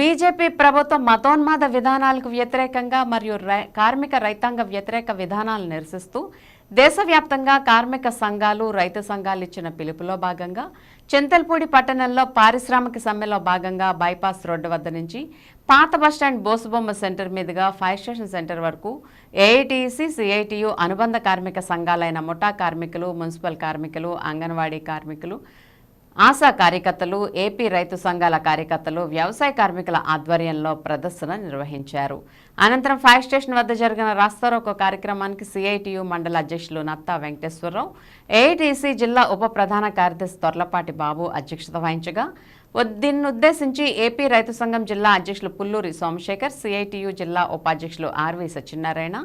BJP ప్రభుత్వం మతోన్మాద విధానాలకు వ్యతిరేకంగా మరియు రై- కార్మిక రైతాంగ వ్యతిరేక విధానాలు నిరసిస్తూ దేశవ్యాప్తంగా కార్మిక సంఘాలు రైతు సంఘాలు ఇచ్చిన పిలుపులో భాగంగా చింతల్పూడి పట్టణంలో పారిశ్రామిక సమ్మెలో భాగంగా బైపాస్ రోడ్డు వద్ద నుంచి పాత బస్టాండ్ బోసుబొమ్మ సెంటర్ మీదుగా ఫైర్ స్టేషన్ సెంటర్ వరకు ఏఐటీసీ సిఐటియు అనుబంధ కార్మిక సంఘాలైన ముఠా కార్మికులు మున్సిపల్ కార్మికులు అంగన్వాడీ కార్మికులు ఆశా కార్యకర్తలు ఏపీ రైతు సంఘాల కార్యకర్తలు వ్యవసాయ కార్మికుల ఆధ్వర్యంలో ప్రదర్శన నిర్వహించారు. అనంతరం ఫైర్ స్టేషన్ వద్ద జరిగిన రాస్తారోకో కార్యక్రమానికి సిఐటియు మండల అధ్యక్షులు నత్తా వెంకటేశ్వరరావు ఏఐటీసీ జిల్లా ఉప ప్రధాన కార్యదర్శి తొర్లపాటి బాబు అధ్యక్షత వహించగా దీన్నుద్దేశించి ఏపీ రైతు సంఘం జిల్లా అధ్యక్షులు పుల్లూరి సోమశేఖర్ సిఐటియు జిల్లా ఉపాధ్యక్షులు ఆర్వి సత్యనారాయణ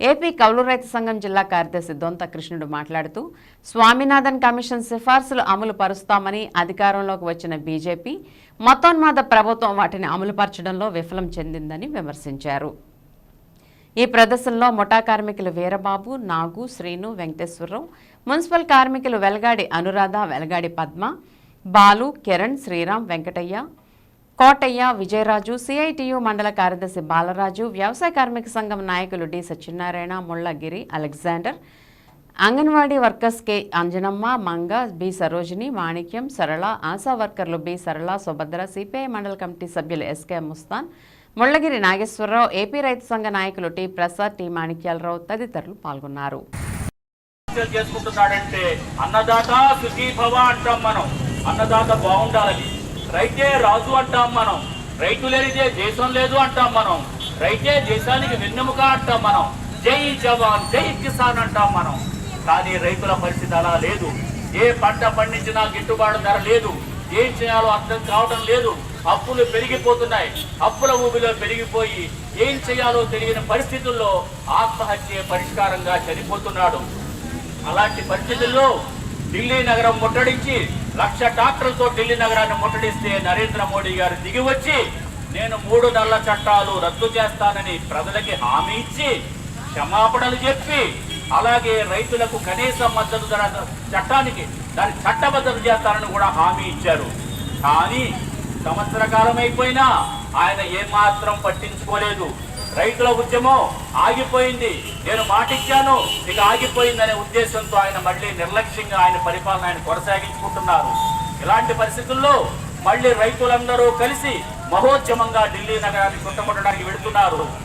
ఏపీ కౌలు రైతు సంఘం జిల్లా కార్యదర్శి దొంత కృష్ణుడు మాట్లాడుతూ స్వామినాథన్ కమిషన్ సిఫార్సులు అమలు పరుస్తామని అధికారంలోకి వచ్చిన బీజేపీ మతోన్మాద ప్రభుత్వం వాటిని అమలుపరచడంలో విఫలం చెందిందని విమర్శించారు. ఈ ప్రదర్శనలో ముఠా కార్మికులు వీరబాబు నాగు శ్రీను వెంకటేశ్వరరావు మున్సిపల్ కార్మికులు వెలగాడి అనురాధ వెలగాడి పద్మ బాలు కిరణ్ శ్రీరామ్ వెంకటయ్య కోటయ్య విజయరాజు సిఐటియు మండల కార్యదర్శి బాలరాజు వ్యవసాయ కార్మిక సంఘం నాయకులు D Satyanarayana Mullagiri Alexander anganwadi workers K Anjanamma Manga B Sarojini Manikyam Sarala Asha వర్కర్లు B Sarala Subhadra CPI mandal committee సభ్యులు ఎస్కే ముస్తాన్ ముళ్ళగిరి నాగేశ్వరరావు ఏపీ రైతు సంఘ నాయకులు టి ప్రసాద్ టి మాణిక్యాలరావు తదితరులు పాల్గొన్నారు. చేసుకుంటున్నాడంటే అన్నదాత సుఖీ అంటాం మనం. అన్నదాత బాగుండాలని. రైతే రాజు అంటాం మనం. రైతు లేనిదే దేశం లేదు అంటాం మనం. రైతే దేశానికి వెన్నెముక అంటాం మనం. జై జవాన్ జై కిసాన్ అంటాం మనం. కానీ రైతుల పరిస్థితి అలా లేదు. ఏ పంట పండించినా గిట్టుబాటు ధర లేదు. ఏం చేయాలో అర్థం కావడం లేదు. అప్పులు పెరిగిపోతున్నాయి. అప్పుల ఊబిలో పెరిగిపోయి ఏం చేయాలో తెలియని పరిస్థితుల్లో ఆత్మహత్య పరిష్కారంగా చనిపోతున్నాడు. అలాంటి పరిస్థితుల్లో ఢిల్లీ నగరం ముట్టడించి లక్ష డాక్టర్లతో ఢిల్లీ నగరాన్ని ముట్టడిస్తే నరేంద్ర మోడీ గారు దిగి వచ్చి నేను మూడు నెలల చట్టాలు రద్దు చేస్తానని ప్రజలకి హామీ ఇచ్చి క్షమాపణలు చెప్పి అలాగే రైతులకు కనీస మద్దతు ధర చట్టానికి దాన్ని చట్టబద్ధత చేస్తారని కూడా హామీ ఇచ్చారు. కానీ సంవత్సర కాలం అయిపోయినా ఆయన ఏమాత్రం పట్టించుకోలేదు. రైతుల ఉద్యమం ఆగిపోయింది. నేను మాటిచ్చాను ఇక ఆగిపోయిందనే ఉద్దేశంతో ఆయన మళ్ళీ నిర్లక్ష్యంగా ఆయన పరిపాలన ఆయన కొనసాగించుకుంటున్నారు. ఇలాంటి పరిస్థితుల్లో మళ్ళీ రైతులందరూ కలిసి మహోద్యమంగా ఢిల్లీ నగరాన్ని చుట్టముట్టడానికి వెళుతున్నారు.